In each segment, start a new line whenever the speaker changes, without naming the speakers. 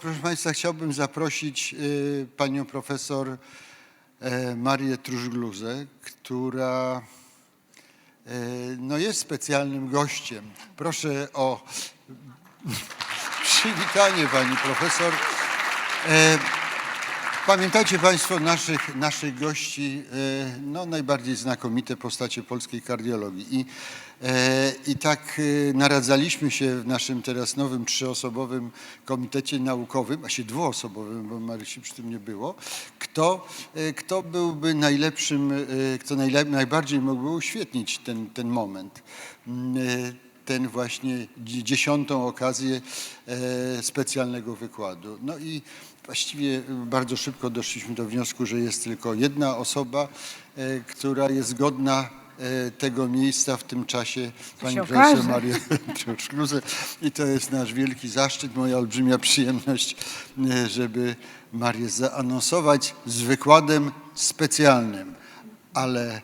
Proszę Państwa, chciałbym zaprosić y, panią profesor e, Marię Truszgluzę, która e, no, jest specjalnym gościem. Proszę o przywitanie pani profesor. E, Pamiętajcie Państwo naszych, naszych gości, no, najbardziej znakomite postacie polskiej kardiologii. I, I tak e, naradzaliśmy się w naszym teraz nowym trzyosobowym komitecie naukowym, właściwie dwuosobowym, bo Marysi przy tym nie było, kto, e, kto byłby najlepszym, e, kto najbardziej mógłby uświetnić ten, ten moment. Mm, e, ten właśnie dzie- dziesiątą okazję e, specjalnego wykładu. No i właściwie bardzo szybko doszliśmy do wniosku, że jest tylko jedna osoba, e, która jest godna e, tego miejsca w tym czasie, pani profesor. Maria Szkluzę. I to jest nasz wielki zaszczyt, moja olbrzymia przyjemność, e, żeby Marię zaanonsować z wykładem specjalnym. Ale e,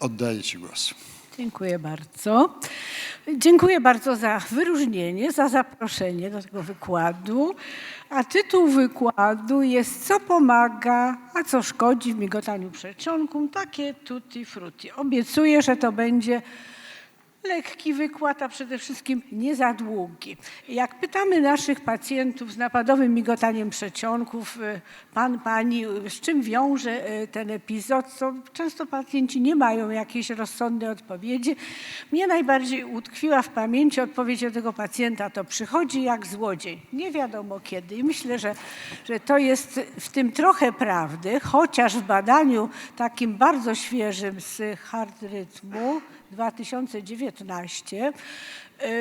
oddaję Ci głos.
Dziękuję bardzo. Dziękuję bardzo za wyróżnienie, za zaproszenie do tego wykładu. A tytuł wykładu jest Co pomaga, a co szkodzi w migotaniu przedsionku? Takie tutti frutti. Obiecuję, że to będzie lekki wykład, a przede wszystkim nie za długi. Jak pytamy naszych pacjentów z napadowym migotaniem przedsionków, y, pan, pani, y, z czym wiąże y, ten epizod, to często pacjenci nie mają jakiejś rozsądnej odpowiedzi. Mnie najbardziej utkwiła w pamięci odpowiedź od tego pacjenta, to przychodzi jak złodziej, nie wiadomo kiedy. I myślę, że, że to jest w tym trochę prawdy, chociaż w badaniu takim bardzo świeżym z hard rytmu, 2019.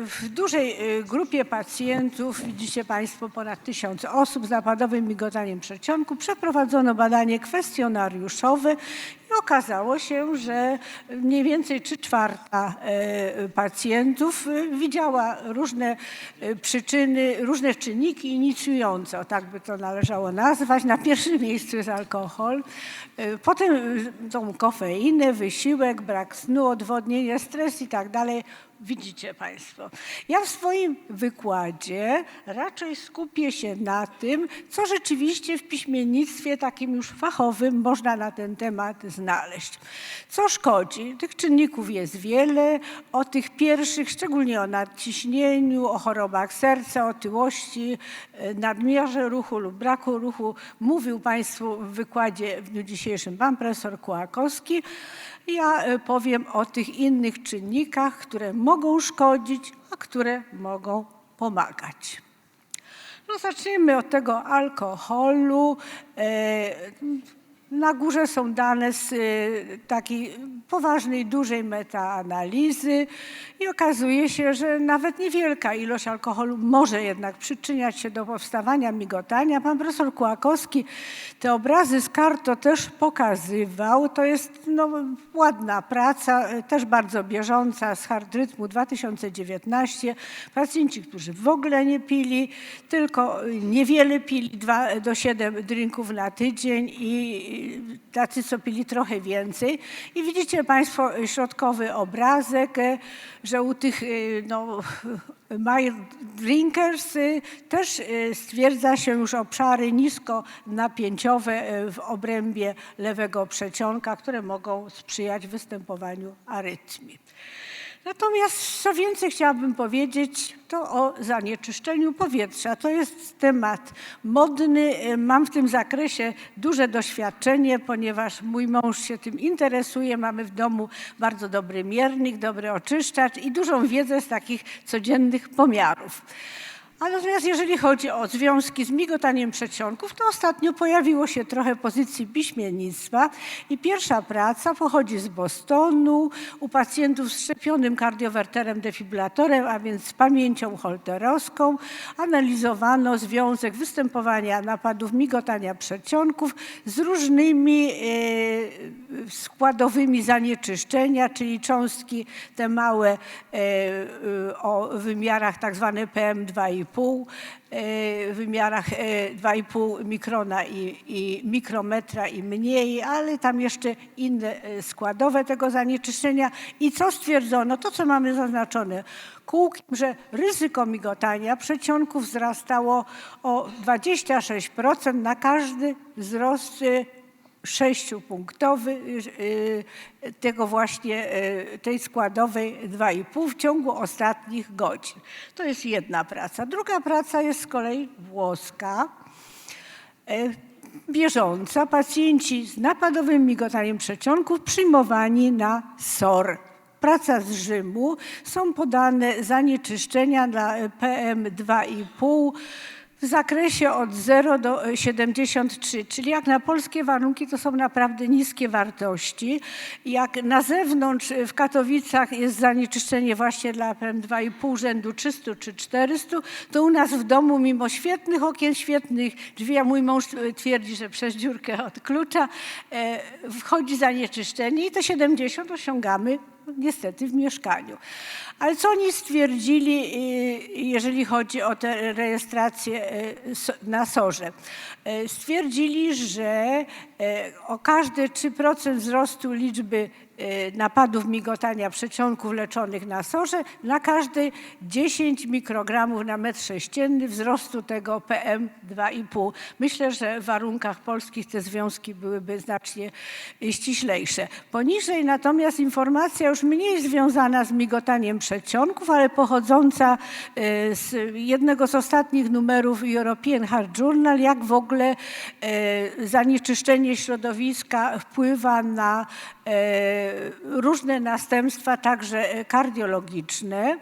W dużej y, grupie pacjentów, widzicie Państwo, ponad tysiąc osób z napadowym migotaniem przedsionku, przeprowadzono badanie kwestionariuszowe i okazało się, że mniej więcej 3 czwarta e, pacjentów widziała różne przyczyny, różne czynniki inicjujące, o tak by to należało nazwać. Na pierwszym miejscu jest alkohol, potem tą kofeinę, wysiłek, brak snu, odwodnienie, stres i tak dalej. Widzicie Państwo. Ja w swoim wykładzie raczej skupię się na tym, co rzeczywiście w piśmiennictwie takim już fachowym można na ten temat znaleźć. Co szkodzi? Tych czynników jest wiele. O tych pierwszych, szczególnie o nadciśnieniu, o chorobach serca, otyłości, e, nadmiarze ruchu lub braku ruchu mówił Państwu w wykładzie w dniu dzisiejszym pan profesor Kłakowski. Ja e, powiem o tych innych czynnikach, które mogą szkodzić, a które mogą pomagać. No zacznijmy od tego alkoholu. Na górze są dane z e, takiej poważnej, dużej metaanalizy i okazuje się, że nawet niewielka ilość alkoholu może jednak przyczyniać się do powstawania migotania. Pan profesor Kłakowski te obrazy z karto też pokazywał. To jest no, ładna praca, e, też bardzo bieżąca z hard rytmu 2019. Pacjenci, którzy w ogóle nie pili, tylko y, niewiele pili, 2 do 7 drinków na tydzień i tacy, co pili trochę więcej. I widzicie Państwo środkowy obrazek, e, że u tych y, no, mild drinkers y, też stwierdza się już obszary niskonapięciowe w obrębie lewego przedsionka, które mogą sprzyjać występowaniu arytmii. Natomiast co więcej chciałabym powiedzieć, to o zanieczyszczeniu powietrza. To jest temat modny. Mam w tym zakresie duże doświadczenie, ponieważ mój mąż się tym interesuje. Mamy w domu bardzo dobry miernik, dobry oczyszczacz i dużą wiedzę z takich codziennych pomiarów. A natomiast jeżeli chodzi o związki z migotaniem przedsionków, to ostatnio pojawiło się trochę pozycji piśmiennictwa i pierwsza praca pochodzi z Bostonu u pacjentów z szczepionym kardiowerterem defibrylatorem, a więc z pamięcią holterowską. Analizowano związek występowania napadów migotania przedsionków z różnymi e, składowymi zanieczyszczenia, czyli cząstki te małe e, e, o wymiarach tak zwane PM2,5 2,5 e, wymiarach e, 2,5 mikrona i, i mikrometra i mniej, ale tam jeszcze inne e, składowe tego zanieczyszczenia. I co stwierdzono? To, co mamy zaznaczone kółkiem, że ryzyko migotania przedsionków wzrastało o 26% na każdy wzrost e, sześciopunktowy y, y, tego właśnie, y, tej składowej 2,5 w ciągu ostatnich godzin. To jest jedna praca. Druga praca jest z kolei włoska, bieżąca. Pacjenci z napadowym migotaniem przedsionków przyjmowani na SOR. Praca z Rzymu. Są podane zanieczyszczenia dla PM2,5 w zakresie od 0 do e, 73, czyli jak na polskie warunki to są naprawdę niskie wartości. Jak na zewnątrz e, w Katowicach jest zanieczyszczenie właśnie dla PM2,5 rzędu 300 czy 400, to u nas w domu mimo świetnych okien, świetnych drzwi, a mój mąż e, twierdzi, że przez dziurkę od klucza e, wchodzi zanieczyszczenie i te 70 osiągamy niestety w mieszkaniu. Ale co oni stwierdzili, y, jeżeli chodzi o tę rejestrację y, na SOR-ze? Y, Stwierdzili, że o każde 3% wzrostu liczby napadów migotania przedsionków leczonych na SOR-ze, na każde 10 mikrogramów na metr sześcienny wzrostu tego PM2,5. Myślę, że w warunkach polskich te związki byłyby znacznie ściślejsze. Poniżej natomiast informacja już mniej związana z migotaniem przedsionków, ale pochodząca y, z jednego z ostatnich numerów European Heart Journal, jak w ogóle y, zanieczyszczenie środowiska wpływa na e, różne następstwa, także e, kardiologiczne.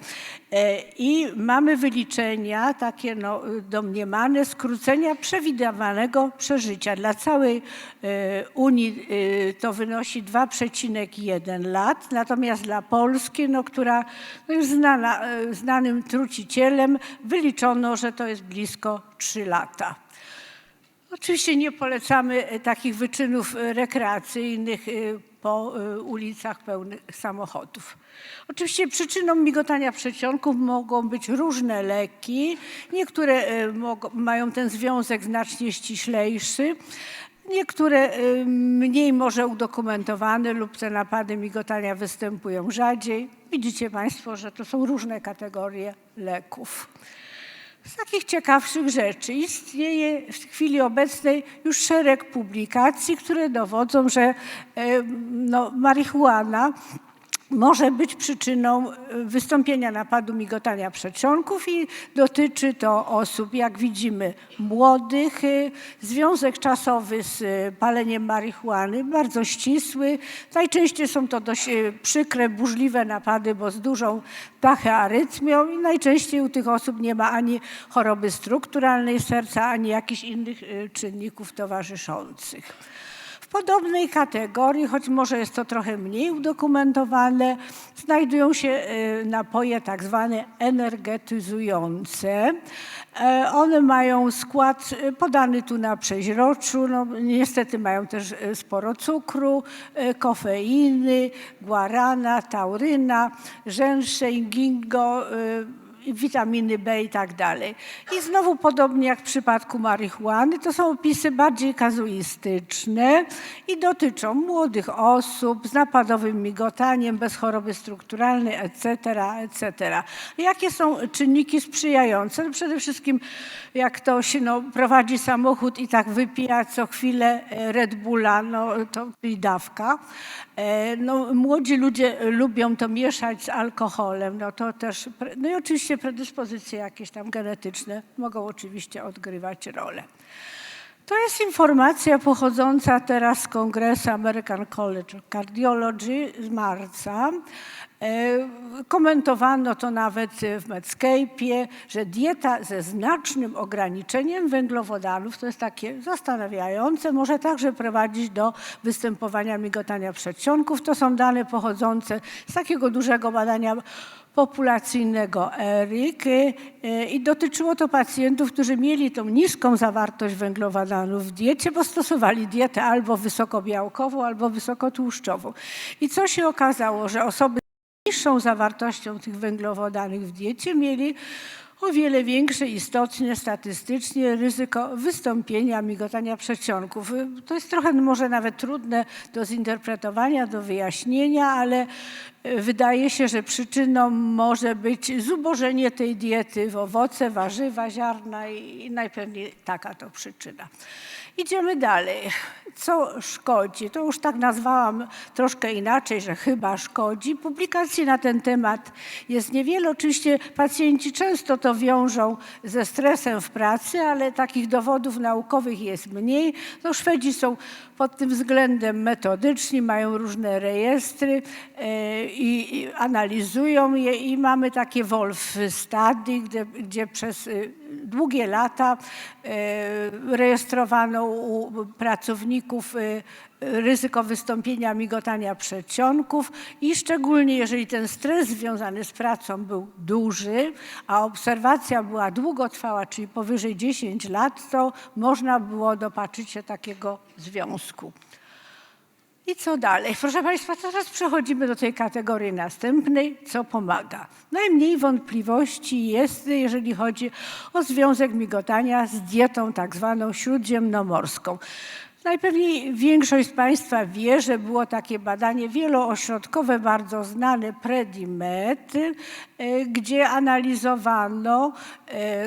E, I mamy wyliczenia takie no, domniemane skrócenia przewidywanego przeżycia. Dla całej e, Unii e, to wynosi 2,1 lat, natomiast dla Polski, no, która no, jest znana, znanym trucicielem, wyliczono, że to jest blisko 3 lata. Oczywiście nie polecamy e, takich wyczynów e, rekreacyjnych e, po ulicach pełnych samochodów. Oczywiście przyczyną migotania przedsionków mogą być różne leki. Niektóre mają ten związek znacznie ściślejszy. Niektóre mniej może udokumentowane lub te napady migotania występują rzadziej. Widzicie Państwo, że to są różne kategorie leków. Z takich ciekawszych rzeczy istnieje w chwili obecnej już szereg publikacji, które dowodzą, że no, marihuana może być przyczyną e, wystąpienia napadu migotania przedsionków i dotyczy to osób, jak widzimy, młodych. E, Związek czasowy z e, paleniem marihuany bardzo ścisły. Najczęściej są to dość przykre, burzliwe napady, bo z dużą tachyarytmią i najczęściej u tych osób nie ma ani choroby strukturalnej serca, ani jakichś innych czynników towarzyszących. Podobnej kategorii, choć może jest to trochę mniej udokumentowane, znajdują się e, napoje tak zwane energetyzujące. E, One mają skład e, podany tu na przeźroczu. No, niestety mają też sporo cukru, kofeiny, guarana, tauryna, rzęszeń, gingo, e, i witaminy B i tak dalej. I znowu podobnie jak w przypadku marihuany, to są opisy bardziej kazuistyczne i dotyczą młodych osób z napadowym migotaniem, bez choroby strukturalnej, etc., etc. Jakie są czynniki sprzyjające? No przede wszystkim jak ktoś no, prowadzi samochód i tak wypija co chwilę e, Red Bulla, no to i dawka. E, No, młodzi ludzie lubią to mieszać z alkoholem, no to też, no i oczywiście predyspozycje jakieś tam genetyczne mogą oczywiście odgrywać rolę. To jest informacja pochodząca teraz z kongresu American College of Cardiology z marca. E, Komentowano to nawet w Medscape'ie, że dieta ze znacznym ograniczeniem węglowodanów, to jest takie zastanawiające, może także prowadzić do występowania migotania przedsionków. To są dane pochodzące z takiego dużego badania populacyjnego ERIC y, i dotyczyło to pacjentów, którzy mieli tą niską zawartość węglowodanów w diecie, bo stosowali dietę albo wysokobiałkową, albo wysokotłuszczową. I co się okazało, że osoby z niższą zawartością tych węglowodanów w diecie mieli o wiele większe istotnie statystycznie ryzyko wystąpienia migotania przedsionków. To jest trochę może nawet trudne do zinterpretowania, do wyjaśnienia, ale wydaje się, że przyczyną może być zubożenie tej diety w owoce, warzywa, ziarna i najpewniej taka to przyczyna. Idziemy dalej. Co szkodzi? To już tak nazwałam troszkę inaczej, że chyba szkodzi. Publikacji na ten temat jest niewiele. Oczywiście pacjenci często to wiążą ze stresem w pracy, ale takich dowodów naukowych jest mniej. No, Szwedzi są pod tym względem metodyczni, mają różne rejestry e, i, analizują je i mamy takie Wolf Study, gdzie, gdzie przez y, długie lata e, rejestrowano u pracowników e, ryzyko wystąpienia migotania przedsionków i szczególnie jeżeli ten stres związany z pracą był duży, a obserwacja była długotrwała, czyli powyżej 10 lat, to można było dopatrzyć się takiego związku. I co dalej? Proszę Państwa, teraz przechodzimy do tej kategorii następnej, co pomaga. Najmniej wątpliwości jest, jeżeli chodzi o związek migotania z dietą tak zwaną śródziemnomorską. Najpewniej większość z Państwa wie, że było takie badanie wieloośrodkowe, bardzo znane, Predimed, e, gdzie analizowano e,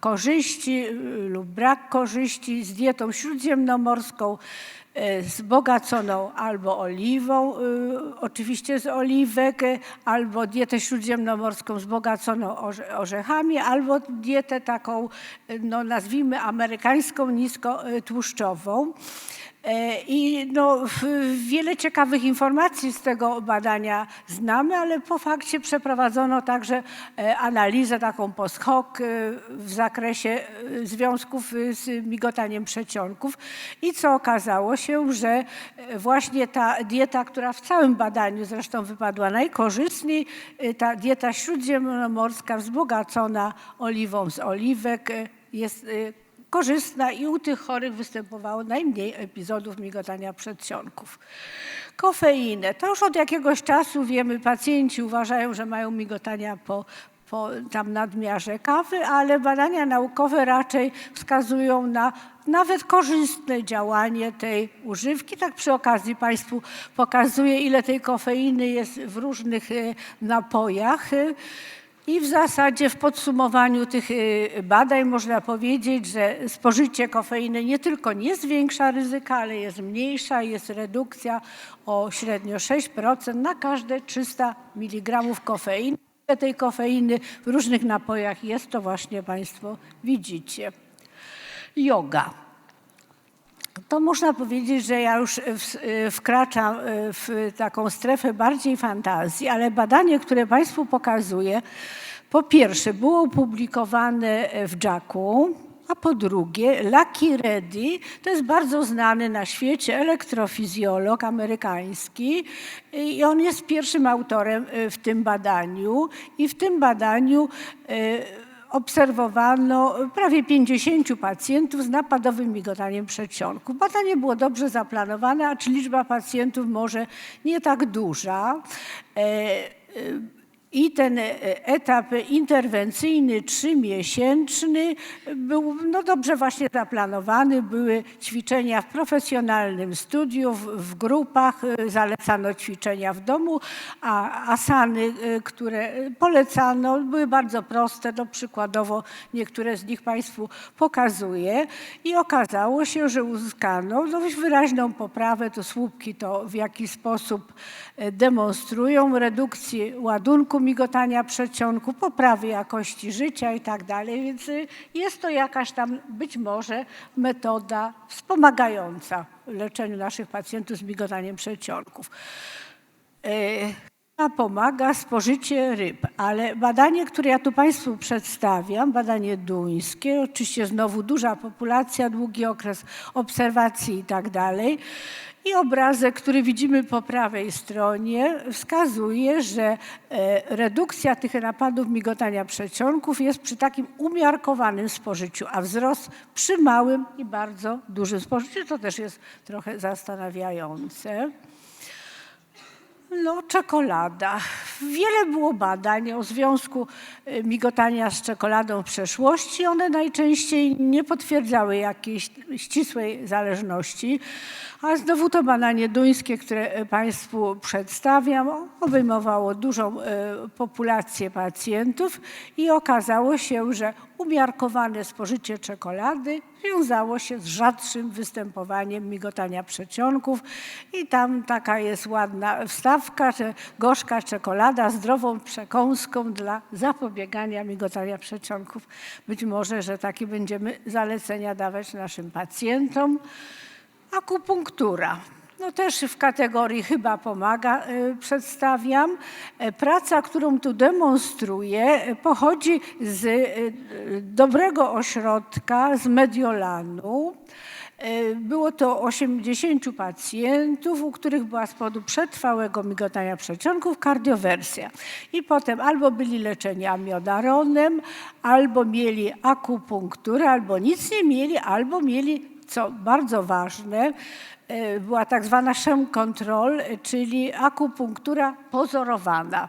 korzyści e, lub brak korzyści z dietą śródziemnomorską wzbogaconą albo oliwą, oczywiście z oliwek, albo dietę śródziemnomorską wzbogaconą orze- orzechami, albo dietę taką, no nazwijmy amerykańską, niskotłuszczową. E, I no, wiele ciekawych informacji z tego badania znamy, ale po fakcie przeprowadzono także e, analizę taką post hoc e, w zakresie związków z migotaniem przedsionków. I co okazało się, że właśnie ta dieta, która w całym badaniu zresztą wypadła najkorzystniej, ta dieta śródziemnomorska wzbogacona oliwą z oliwek jest korzystna i u tych chorych występowało najmniej epizodów migotania przedsionków. Kofeinę. To już od jakiegoś czasu wiemy, pacjenci uważają, że mają migotania po, po tam nadmiarze kawy, ale badania naukowe raczej wskazują na nawet korzystne działanie tej używki. Tak przy okazji Państwu pokazuję, ile tej kofeiny jest w różnych e, napojach. I w zasadzie w podsumowaniu tych y, badań można powiedzieć, że spożycie kofeiny nie tylko nie zwiększa ryzyka, ale jest mniejsza, jest redukcja o średnio 6% na każde 300 mg kofeiny. Tej kofeiny w różnych napojach jest, to właśnie Państwo widzicie. Yoga to można powiedzieć, że ja już w, wkraczam w taką strefę bardziej fantazji, ale badanie, które Państwu pokazuję, po pierwsze było opublikowane w JACU, a po drugie Lucky Reddy, to jest bardzo znany na świecie elektrofizjolog amerykański i on jest pierwszym autorem e, w tym badaniu. I w tym badaniu e, obserwowano prawie 50 pacjentów z napadowym migotaniem przedsionków. Badanie było dobrze zaplanowane, acz liczba pacjentów może nie tak duża. I ten e, etap interwencyjny, trzymiesięczny, był no, dobrze właśnie zaplanowany. Były ćwiczenia w profesjonalnym studiu, w, grupach, e, zalecano ćwiczenia w domu, a asany, e, które polecano, były bardzo proste. No, przykładowo niektóre z nich Państwu pokazuję. I okazało się, że uzyskano dość wyraźną poprawę. To słupki to w jaki sposób demonstrują redukcję ładunku migotania przedsionku, poprawy jakości życia i tak dalej. Więc y, jest to jakaś tam być może metoda wspomagająca w leczeniu naszych pacjentów z migotaniem przedsionków. Pomaga spożycie ryb, ale badanie, które ja tu Państwu przedstawiam, badanie duńskie, oczywiście znowu duża populacja, długi okres obserwacji i tak dalej. I obrazek, który widzimy po prawej stronie, wskazuje, że e, redukcja tych napadów migotania przedsionków jest przy takim umiarkowanym spożyciu, a wzrost przy małym i bardzo dużym spożyciu. To też jest trochę zastanawiające. No, czekolada. Wiele było badań o związku y, migotania z czekoladą w przeszłości. One najczęściej nie potwierdzały jakiejś ścisłej zależności. A znowu to badanie duńskie, które y, Państwu przedstawiam, obejmowało dużą y, populację pacjentów i okazało się, że umiarkowane spożycie czekolady wiązało się z rzadszym występowaniem migotania przedsionków i tam taka jest ładna wstawka, że gorzka czekolada zdrową przekąską dla zapobiegania migotania przedsionków. Być może, że takie będziemy zalecenia dawać naszym pacjentom. Akupunktura. No też w kategorii chyba pomaga y, przedstawiam. E, Praca, którą tu demonstruję, y, pochodzi z y, dobrego ośrodka, z Mediolanu. Y, Było to 80 pacjentów, u których była z powodu przetrwałego migotania przedsionków kardiowersja. I potem albo byli leczeni amiodaronem, albo mieli akupunkturę, albo nic nie mieli, albo mieli, co bardzo ważne, e, była tak zwana control, czyli akupunktura pozorowana.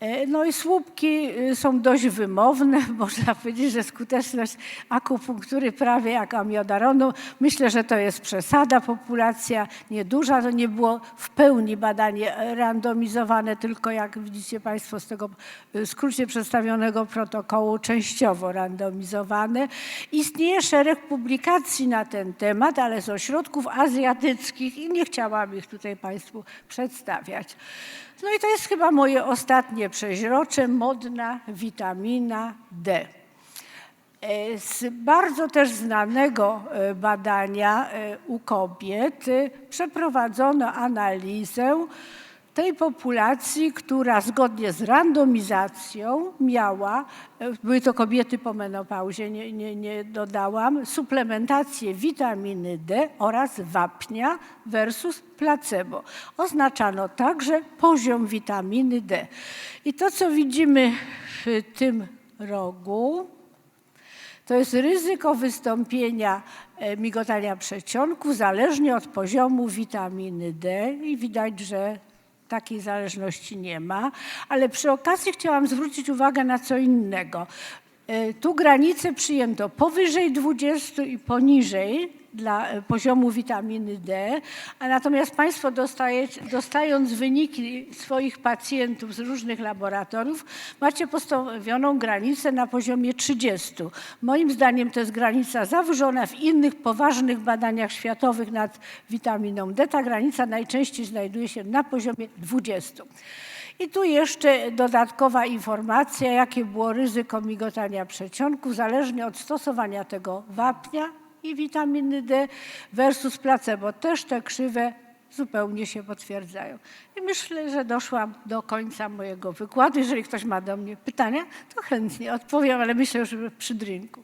E, No i słupki y, są dość wymowne. Można powiedzieć, że skuteczność akupunktury prawie jak amiodaronu. Myślę, że to jest przesada. Populacja nieduża. To nie było w pełni badanie randomizowane, tylko jak widzicie Państwo z tego y, skrócie przedstawionego protokołu częściowo randomizowane. Istnieje szereg publikacji na ten temat, ale z ośrodków azjatyckich i nie chciałam ich tutaj Państwu przedstawiać. No i to jest chyba moje ostatnie przeźrocze, modna witamina D. E, Z bardzo też znanego e, badania e, u kobiet przeprowadzono analizę tej populacji, która zgodnie z randomizacją miała, e, były to kobiety po menopauzie, nie, nie, nie dodałam, suplementację witaminy D oraz wapnia versus placebo. Oznaczano także poziom witaminy D. I to, co widzimy w tym rogu, to jest ryzyko wystąpienia e, migotania przedsionków zależnie od poziomu witaminy D i widać, że takiej zależności nie ma. Ale przy okazji chciałam zwrócić uwagę na co innego. E, Tu granicę przyjęto powyżej 20 i poniżej dla e, poziomu witaminy D, a natomiast Państwo dostaje, dostając wyniki swoich pacjentów z różnych laboratoriów, macie postawioną granicę na poziomie 30. Moim zdaniem to jest granica zawyżona. W innych poważnych badaniach światowych nad witaminą D ta granica najczęściej znajduje się na poziomie 20. I tu jeszcze dodatkowa informacja, jakie było ryzyko migotania przedsionków, zależnie od stosowania tego wapnia i witaminy D versus placebo. Też te krzywe zupełnie się potwierdzają. I myślę, że doszłam do końca mojego wykładu. Jeżeli ktoś ma do mnie pytania, to chętnie odpowiem, ale myślę, że przy drinku.